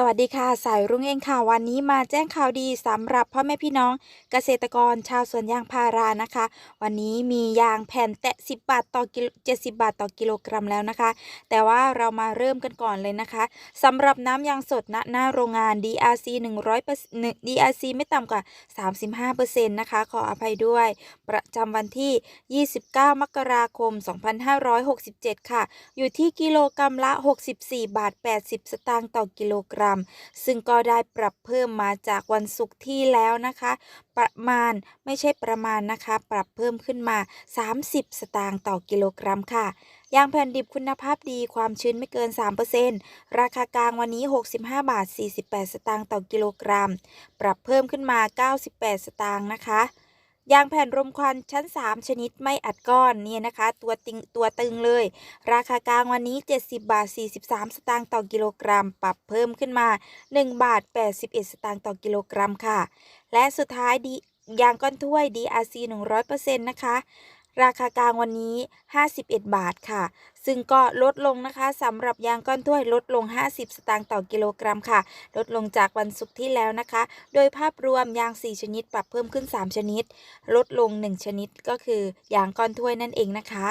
สวัสดีค่ะ สายรุ้งเองค่ะ วันนี้มาแจ้งข่าวดีสำหรับพ่อแม่พี่น้องเกษตรกรชาวสวนยางพารานะคะ วันนี้มียางแผ่นแตะ 10 บาทต่อกิโล70 บาทต่อกิโลกรัมแล้วนะคะ แต่ว่าเรามาเริ่มกันก่อนเลยนะคะสำหรับน้ำยางสดณหน้าโรงงาน DRC 100% DRC ไม่ต่ำกว่า 35%นะคะ ขออภัยด้วย ประจำวันที่ 29 มกราคม 2567 ค่ะ อยู่ที่กิโลกรัมละ 64 บาท 80 สตางค์ต่อกิโลกรัมซึ่งก็ได้ปรับเพิ่มมาจากวันศุกร์ที่แล้วนะคะ ประมาณไม่ใช่ประมาณนะคะ ปรับเพิ่มขึ้นมา 30 สตางค์ต่อกิโลกรัมค่ะยางแผ่นดิบคุณภาพดีความชื้นไม่เกิน 3%ราคากลางวันนี้ 65 บาท 48 สตางค์ต่อกิโลกรัม ปรับเพิ่มขึ้นมา 98 สตางค์นะคะ ยางแผ่นรมควันชั้น 3 ชนิดไม่อัดก้อนเนี่ยนะคะ ตัวติงตัวตึงเลย ราคากลางวันนี้ 70 บาท 43 สตางค์ต่อกิโลกรัม ปรับเพิ่มขึ้นมา 1 บาท 81 สตางค์ต่อกิโลกรัมค่ะ และสุดท้ายดียางก้อนถ้วย DRC 100%นะคะ ราคากลางวันนี้ 51 บาทค่ะ ซึ่งก็ลดลงนะคะสำหรับยางก้อนถ้วยลดลง 50 สตางค์ต่อกิโลกรัมค่ะ ลดลงจากวันศุกร์ที่แล้วนะคะ โดยภาพรวมยาง 4 ชนิดปรับเพิ่มขึ้น 3 ชนิด ลดลง 1 ชนิดก็คือยางก้อนถ้วยนั่นเองนะคะ